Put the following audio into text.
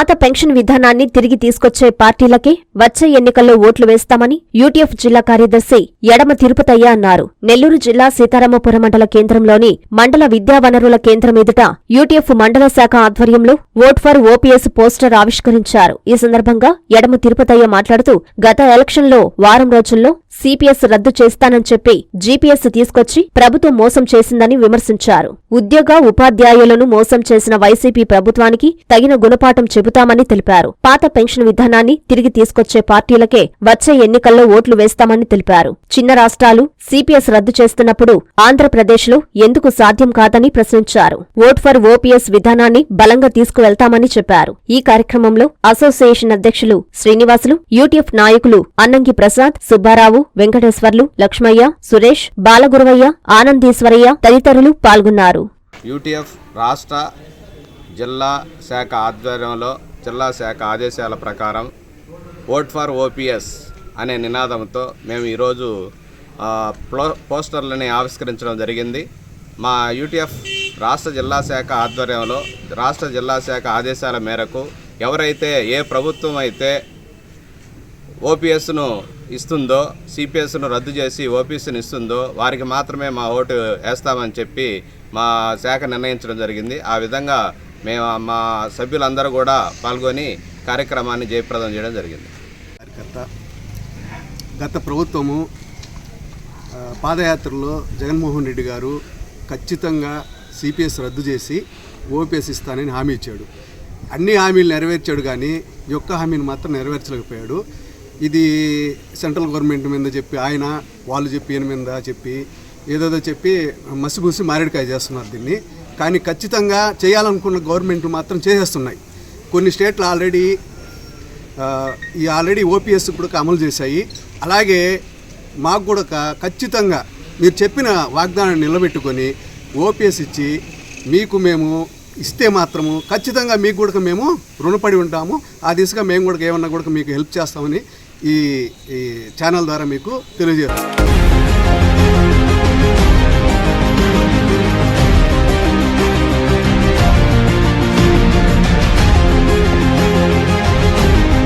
పాత పెన్షన్ విధానాన్ని తిరిగి తీసుకొచ్చే పార్టీలకే వచ్చే ఎన్నికల్లో ఓట్లు వేస్తామని యూటీఎఫ్ జిల్లా కార్యదర్శి ఎడమ తిరుపతయ్య అన్నారు. నెల్లూరు జిల్లా సీతారామపురం మండల కేంద్రంలోని మండల విద్యా వనరుల కేంద్రం ఎదుట యూటీఎఫ్ మండల శాఖ ఆధ్వర్యంలో ఓట్ ఫర్ ఓపీఎస్ పోస్టర్ ఆవిష్కరించారు. ఈ సందర్భంగా ఎడమ తిరుపతయ్య మాట్లాడుతూ గత ఎలక్షన్లో వారం రోజుల్లో సిపిఎస్ రద్దు చేస్తానని చెప్పి జీపీఎస్ తీసుకొచ్చి ప్రభుత్వం మోసం చేసిందని విమర్శించారు. ఉద్యోగ ఉపాధ్యాయులను మోసం చేసిన వైసీపీ ప్రభుత్వానికి తగిన గుణపాఠం చెబుతామని తెలిపారు. పాత పెన్షన్ విధానాన్ని తిరిగి తీసుకొచ్చే పార్టీలకే వచ్చే ఎన్నికల్లో ఓట్లు వేస్తామని తెలిపారు. చిన్న రాష్ట్రాలు సిపిఎస్ రద్దు చేస్తున్నప్పుడు ఆంధ్రప్రదేశ్లో ఎందుకు సాధ్యం కాదని ప్రశ్నించారు. ఓట్ ఫర్ ఓపీఎస్ విధానాన్ని బలంగా తీసుకువెళ్తామని చెప్పారు. ఈ కార్యక్రమంలో అసోసియేషన్ అధ్యక్షులు శ్రీనివాసులు యూటీఎఫ్ నాయకులు అన్నంకి ప్రసాద్ సుబ్బారావు వెంకటేశ్వర్లు లక్ష్మయ్య సురేష్ బాలగురవయ్య ఆనందీశ్వరయ్య తదితరులు పాల్గొన్నారు. యూటీఎఫ్ రాష్ట్ర జిల్లా శాఖ ఆధ్వర్యంలో జిల్లా శాఖ ఆదేశాల ప్రకారం ఓట్ ఫర్ ఓపీఎస్ అనే నినాదంతో మేము ఈరోజు పోస్టర్లని ఆవిష్కరించడం జరిగింది. మా యూటీఎఫ్ రాష్ట్ర జిల్లా శాఖ ఆధ్వర్యంలో రాష్ట్ర జిల్లా శాఖ ఆదేశాల మేరకు ఎవరైతే ఏ ప్రభుత్వం అయితే ఓపీఎస్ను ఇస్తుందో సిపిఎస్ను రద్దు చేసి ఓపీఎస్ను ఇస్తుందో వారికి మాత్రమే మా ఓటు వేస్తామని చెప్పి మా శాఖ నిర్ణయించడం జరిగింది. ఆ విధంగా మేము మా సభ్యులందరూ కూడా పాల్గొని కార్యక్రమాన్ని జయప్రదం చేయడం జరిగింది. కార్యకర్త గత ప్రభుత్వము పాదయాత్రలో జగన్మోహన్ రెడ్డి గారు ఖచ్చితంగా సిపిఎస్ రద్దు చేసి ఓపీఎస్ ఇస్తానని హామీ ఇచ్చాడు. అన్ని హామీలు నెరవేర్చాడు కానీ ఈ హామీని మాత్రం నెరవేర్చలేకపోయాడు. ఇది సెంట్రల్ గవర్నమెంట్ మీద చెప్పి ఆయన వాళ్ళు చెప్పి ఈయన మీద చెప్పి ఏదేదో చెప్పి మసిబూసి మారేడుకాయ చేస్తున్నారు దీన్ని. కానీ ఖచ్చితంగా చేయాలనుకున్న గవర్నమెంట్ మాత్రం చేసేస్తున్నాయి. కొన్ని స్టేట్లు ఆల్రెడీ ఈ ఆల్రెడీ ఓపీఎస్ ఇప్పుడు అమలు చేశాయి. అలాగే మాకు కూడా ఖచ్చితంగా మీరు చెప్పిన వాగ్దానాన్ని నిలబెట్టుకొని ఓపీఎస్ ఇచ్చి మీకు మేము ఇస్తే మాత్రము ఖచ్చితంగా మీకు కూడా మేము రుణపడి ఉంటాము. ఆ దిశగా మేము కూడా ఏమన్నా కూడా మీకు హెల్ప్ చేస్తామని ఈ ఈ ఛానల్ ద్వారా మీకు తెలియజేస్తాం